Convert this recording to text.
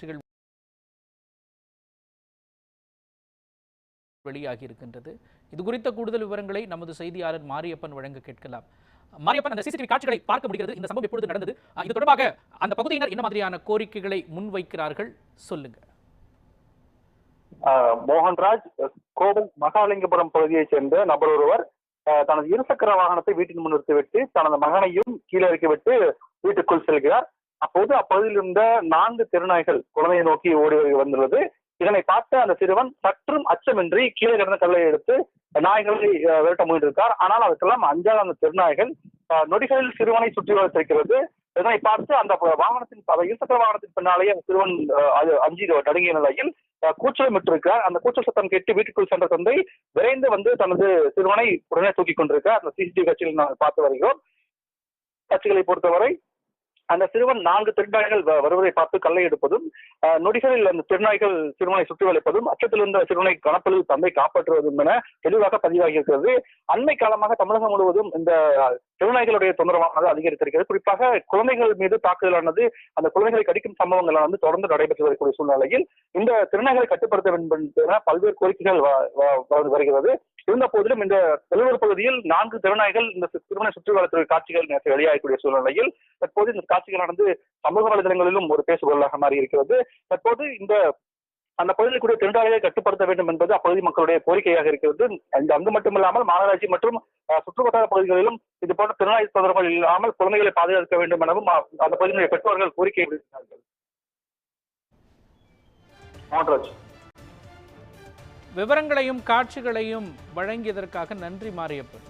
காட்சிகள் வெளியாகி இருக்கின்றது இது குறித்த கூடுதல் விவரங்களை நமது செய்தியாளர் மாரியப்பன் வழங்க கேட்கலாம். மாரியப்பன் அந்த சிசிடிவி காட்சிகளை பார்க்க முடிகிறது. இந்த சம்பவம் எப்பொழுது நடந்தது? இது தொடர்பாக அந்த பகுதியினர் என்ன மாதிரியான கோரிக்கைகளை முன்வைக்கிறார்கள்? சொல்லுங்க. மோகன்ராஜ் கோவில் மகாலிங்கபுரம் பகுதியைச் சேர்ந்த நபர் ஒருவர் தனது இருசக்கர வாகனத்தை வீட்டின் முன் நிறுத்திவிட்டு தனது மகனையும் கீழே இறக்கிவிட்டு வீட்டுக்குள் செல்கிறார். அப்போது அப்பகுதியில் இருந்த நான்கு திருநாய்கள் குழந்தையை நோக்கி ஓடி வந்துள்ளது. இதனை பார்த்த அந்த சிறுவன் சற்றும் அச்சமின்றி கீழே கிடந்த கல்லை எடுத்து நாய்களை விரட்ட முயன்றிருக்கார். ஆனால் அதுக்கெல்லாம் அஞ்சாத அந்த திருநாய்கள் ஆஹ் நொடிகளில் சிறுவனை சுற்றி வளர்த்திருக்கிறது. இதனை பார்த்து அந்த வாகனத்தின் அந்த இருசக்கர வாகனத்தின் பின்னாலேயே அந்த சிறுவன் அது அஞ்சி நடுங்கிய நிலையில் கூச்சலும் விட்டிருக்கார் அந்த கூச்சல் சத்தம் கேட்டு வீட்டுக்குள் சென்ற தந்தை விரைந்து வந்து தனது சிறுவனை உடனே தூக்கி கொண்டிருக்கார் அந்த சிசிடிவி காட்சியில் நாம் பார்த்து வருகிறோம். காட்சிகளை பொறுத்தவரை அந்த சிறுவன் நான்கு திருநாய்கள் வருவதை பார்த்து கல்லை எடுப்பதும் நொடிகளில் அந்த திருநாய்கள் சிறுவனை சுற்றி வளைப்பதும் அச்சத்தில் இருந்த சிறுவனை கணப்பில் தந்தை காப்பாற்றுவதும் என தெளிவாக பதிவாகி இருக்கிறது அண்மை காலமாக தமிழகம் முழுவதும் இந்த திருநாய்களுடைய தொந்தரவானது அதிகரித்திருக்கிறது. குறிப்பாக குழந்தைகள் மீது தாக்குதலானது அந்த குழந்தைகளை கடிக்கும் சம்பவங்கள் வந்து தொடர்ந்து நடைபெற்று வரக்கூடிய சூழ்நிலையில் இந்த திருநாய்களை கட்டுப்படுத்த வேண்டும் என பல்வேறு கோரிக்கைகள் வ- வருகிறது. இருந்த போதிலும் இந்த தெலுவர் பகுதியில் நான்கு திறனாய்கள் இந்த திருமண சுற்றி காட்சிகள் நேற்று வெளியாகக்கூடிய சூழ்நிலையில் தற்போது இந்த காட்சிகளானது சமூக வலைதளங்களிலும் ஒரு பேசுபொருளாக மாறி இருக்கிறது. தற்போது இந்த அந்த பகுதியில் கூடிய திருநாளையை கட்டுப்படுத்த வேண்டும் என்பது அப்பகுதி மக்களுடைய கோரிக்கையாக இருக்கிறது. அந்த அங்கு மட்டுமில்லாமல் மாநகராட்சி மற்றும் சுற்றுவட்டார பகுதிகளிலும் இது போன்ற திருநாய் தொடர்புகள் இல்லாமல் குழந்தைகளை பாதுகாக்க வேண்டும் எனவும் அந்த பகுதியினுடைய பெற்றோர்கள் கோரிக்கை விடுக்கிறார்கள் மோகன்ராஜ் விவரங்களையும் காட்சிகளையும் வழங்கியதற்காக நன்றி மாரியப்பன்.